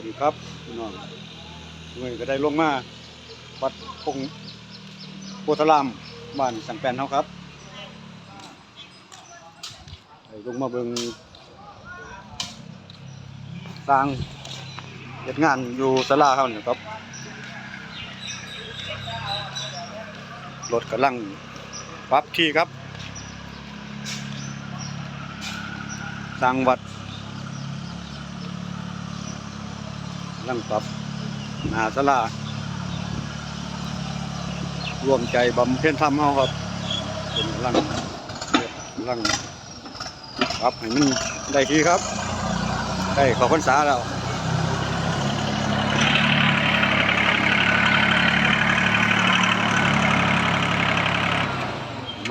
วัสดีครับพี่น้องเมื่อก็ได้ลงมาวัดพงโพธารามบ้านสังแปนเฮาครับได้ลงมาเบิ่งสร้างเฮ็ดงานอยู่ศาลาเฮานี่ครับรถกำลังปรับที่ครับสร้างวัดกำ ลังปรับหนาสลารวมใจบำเพ็ญธรรมเฮาครับเป็นกำลังกำลังปรับให้มันได้ทีครับ ได้ขอพรรษาแล้ว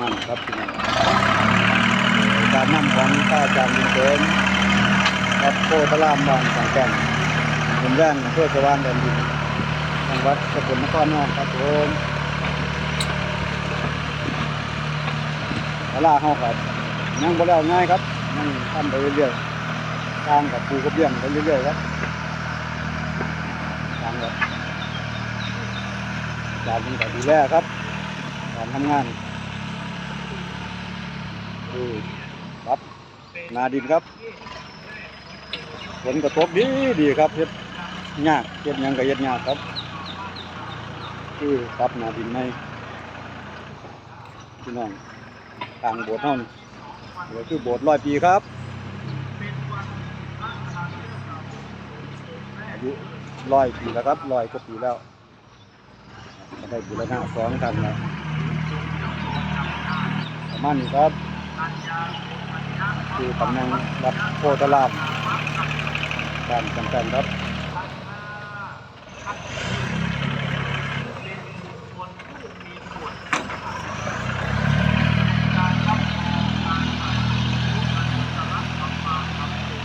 มันครับพี่น้องการนำของข้าอาจารย์ดินเดินวัดโพธารามบางสังแก่น เป็นแรงเพื่อสว่างแดนดินทางวัดสกลนครน้องครับผมเวลาเฮาครับยังบ่แล้วง่ายครับยังทำไปเรื่อยๆทางกับปูกับเบี้ยงไปเรื่อยๆครับทางแบบอารเป็นกับดูแลครับการทำงานดูครับนาดินครับฝนกระทบดีดีครับเฮ็ด ยากเฮ็ดยังก็เฮ็ดยากครับคือปรับนาดินในพี่น้องทางโบสถ์เฮานี่เดี๋ยวคือโบสถ์ร้อยปีครับอายุร้อยปีแล้วครับร้อยกว่าปีแล้วได้บูรณะสองกันแล้วประมาณนี้ครับคือตำแหน่งวัดโพธารามการสำคัญครับ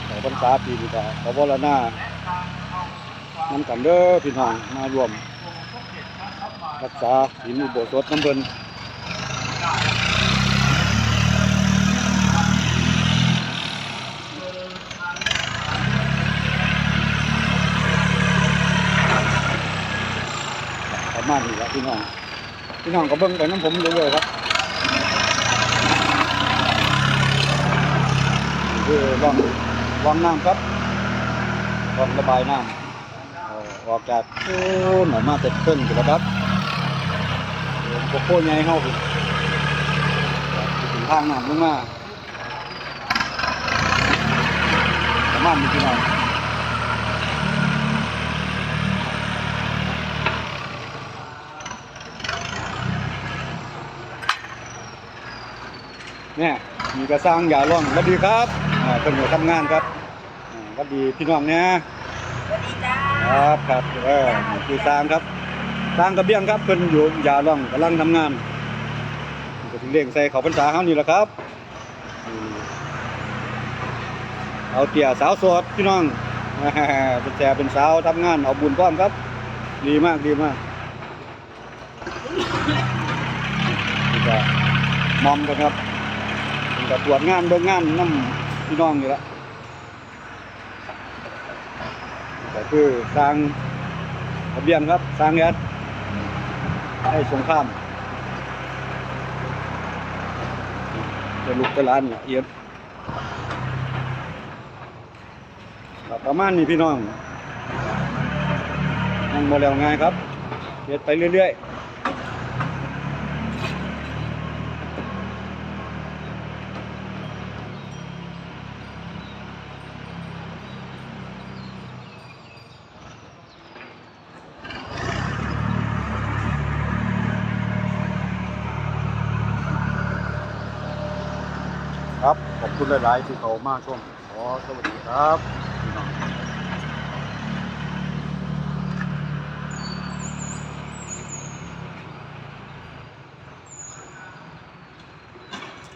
ขอพรร ษาปีนี้ก็ขอวรณาน้ำกันเด้อพี่น้องมารวม รักษาหินอุโบสถน้ำเบิ่นประมาณนี้แหละพี่น้อง พี่น้องก็เบิ่งไปน้ำผมเรื่อยๆครับนี่คือร่อง ร่องน้ำครับร่องระบายน้ำออกจากโู้นออมาเต็มต้นอยู่แล้วครับโกโก้ใหญ่เข้าไปถึงทางน้ำลงมาประมาณนี้พี่น้องเนี่ยมีกระสร้างอย่าล่องสวัสดีครับ อ่าคนอยู่ทำงานครับอ่าสวัสดีพี่น้องเนี่ยสวัสดีจ้าครับครับเออนี่คือสร้างครับสร้างกระเบียงครับเพิ่นอยู่อย่าล่องกำลังทำงานก็ถึงเร่งใส่เขาพรรษาเฮานี่แหละครับอืมเอาเตี่ยสาวโสดพี่น้องอ่าเป็นแจเป็นสาวทำงานเอาบุญพร้อมครับ ดีมากดีมากนี่ก็มอมกันครับเป็นกับตรวจงานเบิ่งงานน้ำ พี่น้องนี่ละก็คือสร้างระเบียงครับสร้างยัดให้สงครามจะลุกจะลานละเอียดประมาณนี้พี่น้องยังบ่แล้วง่ายครับเฮ็ดไปเรื่อยๆ ขอบคุณหลาย ๆ ที่เขามาช่วงขอสวัสดีครับ